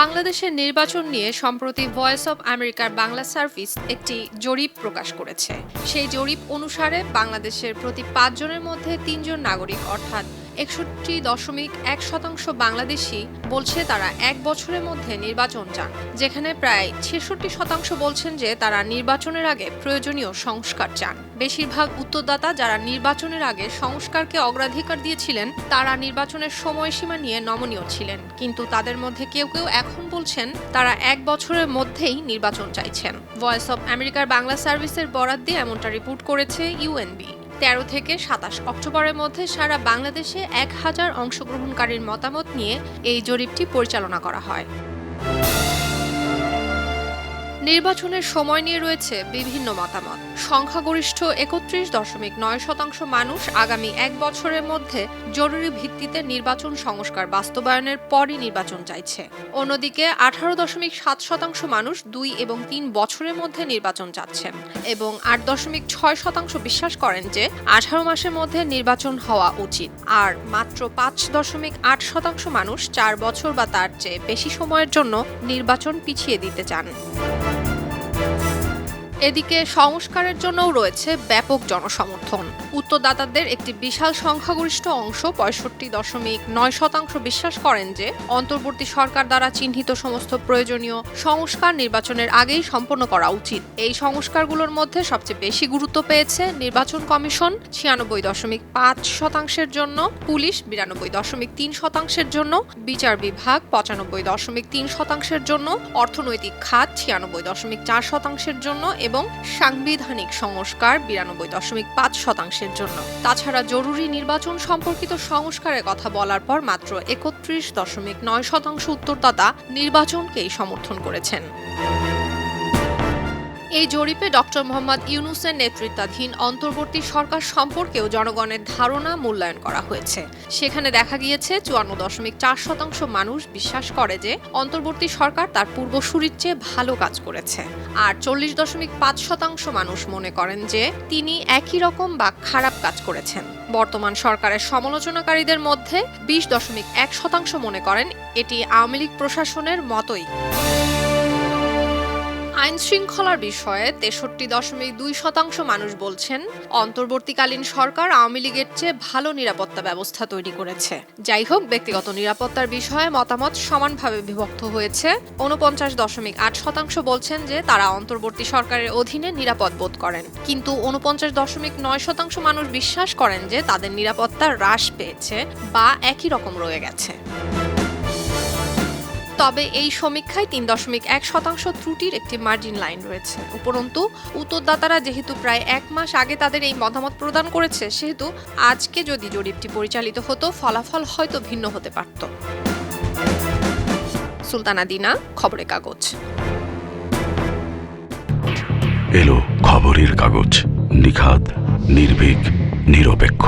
বাংলাদেশের নির্বাচন নিয়ে সম্প্রতি ভয়েস অব আমেরিকার বাংলা সার্ভিস একটি জরিপ প্রকাশ করেছে। সেই জরিপ অনুসারে বাংলাদেশের প্রতি পাঁচজনের মধ্যে তিনজন নাগরিক, অর্থাৎ একষট্টি দশমিক এক শতাংশ বাংলাদেশি বলছে তারা এক বছরের মধ্যে নির্বাচন চান, যেখানে প্রায় ছেষট্টি শতাংশ বলছেন যে তারা নির্বাচনের আগে প্রয়োজনীয় সংস্কার চান। বেশিরভাগ উত্তরদাতা যারা নির্বাচনের আগে সংস্কারকে অগ্রাধিকার দিয়েছিলেন, তারা নির্বাচনের সময়সীমা নিয়ে নমনীয় ছিলেন। কিন্তু তাদের মধ্যে কেউ কেউ এখন বলছেন তারা এক বছরের মধ্যেই নির্বাচন চাইছেন। ভয়েস অব আমেরিকার বাংলা সার্ভিসের বরাদ দিয়ে এমনটা রিপোর্ট করেছে ইউএনবি। তেরো থেকে সাতাশ অক্টোবরের মধ্যে সারা বাংলাদেশে এক হাজার অংশগ্রহণকারীর মতামত নিয়ে এই জরিপটি পরিচালনা করা হয়। নির্বাচনের সময় নিয়ে রয়েছে বিভিন্ন মতামত। সংখ্যাগরিষ্ঠ একত্রিশ দশমিক নয় শতাংশ মানুষ আগামী এক বছরের মধ্যে জরুরি ভিত্তিতে নির্বাচন সংস্কার বাস্তবায়নের পরই নির্বাচন চাইছে। অন্যদিকে আঠারো দশমিক সাত শতাংশ মানুষ দুই এবং তিন বছরের মধ্যে নির্বাচন চাচ্ছেন এবং আট দশমিক ছয় শতাংশ বিশ্বাস করেন যে আঠারো মাসের মধ্যে নির্বাচন হওয়া উচিত। আর মাত্র পাঁচ দশমিক আট শতাংশ মানুষ চার বছর বা তার চেয়ে বেশি সময়ের জন্য নির্বাচন পিছিয়ে দিতে চান। Thank you. এদিকে সংস্কারের জন্যও রয়েছে ব্যাপক জনসমর্থন। উত্তরদাতাদের একটি বিশাল সংখ্যাগরিষ্ঠ অংশ পঁয়ষট্টি দশমিক নয় শতাংশ বিশ্বাস করেন যে, অন্তর্বর্তী সরকার দ্বারা চিহ্নিত সমস্ত প্রয়োজনীয় সংস্কার নির্বাচনের আগেই সম্পন্ন করা উচিত। এই সংস্কারগুলোর মধ্যে সবচেয়ে বেশি গুরুত্ব পেয়েছে নির্বাচন কমিশন, ছিয়ানব্বই দশমিক পাঁচ শতাংশের জন্য, পুলিশ, বিরানব্বই দশমিক তিন শতাংশের জন্য, বিচার বিভাগ, পঁচানব্বই দশমিক তিন শতাংশের জন্য, অর্থনৈতিক খাত, ছিয়ানব্বই দশমিক চার শতাংশের জন্য এবং সাংবিধানিক সংস্কার বিরানব্বই দশমিক পাঁচ শতাংশের জন্য। তাছাড়া জরুরি নির্বাচন সম্পর্কিত সংস্কারের কথা বলার পর মাত্র একত্রিশ দশমিক নয় শতাংশ উত্তরদাতা নির্বাচনকেই সমর্থন করেছেন। এই জরিপে ডক্টর মোহাম্মদ ইউনুসের নেতৃত্বাধীন অন্তর্বর্তী সরকার সম্পর্কেও জনগণের ধারণা মূল্যায়ন করা হয়েছে। সেখানে দেখা গিয়েছে চুয়ান্ন দশমিক চার শতাংশ মানুষ বিশ্বাস করে যে অন্তর্বর্তী সরকার তার পূর্বসূরির চেয়ে ভালো কাজ করেছে। আর চল্লিশ দশমিক পাঁচ শতাংশ মানুষ মনে করেন যে তিনি একই রকম বা খারাপ কাজ করেছেন। বর্তমান সরকারের সমালোচনাকারীদের মধ্যে বিশ দশমিক এক শতাংশ মনে করেন এটি আওয়ামী লীগ প্রশাসনের মতোই। আইন শৃঙ্খলার বিষয়ে তেষট্টি দশমিক দুই শতাংশ মানুষ বলছেন, অন্তর্বর্তীকালীন সরকার আওয়ামী লীগের চেয়ে ভালো নিরাপত্তা ব্যবস্থা তৈরি করেছে। যাই হোক, ব্যক্তিগত নিরাপত্তার বিষয়ে মতামত সমানভাবে বিভক্ত হয়েছে। উনপঞ্চাশ দশমিক আট শতাংশ বলছেন যে তারা অন্তর্বর্তী সরকারের অধীনে নিরাপদ বোধ করেন। কিন্তু উনপঞ্চাশ দশমিক নয় শতাংশ মানুষ বিশ্বাস করেন যে তাদের নিরাপত্তা হ্রাস পেয়েছে বা একই রকম রয়ে গেছে। তবে এই সমীক্ষায় তিন দশমিক এক শতাংশ ত্রুটির একটি মার্জিন লাইন রয়েছে। উপরন্তু, উত্তরদাতারা যেহেতু প্রায় এক মাস আগে তাদের এই মতামত প্রদান করেছে, সেহেতু আজকে যদি জরিপটি পরিচালিত হতো, ফলাফল হয়তো ভিন্ন হতে পারত। সুলতানা দিনা, খবরের কাগজ। এলো খবরের কাগজ। নিখাত নির্ভীক, নিরপেক্ষ।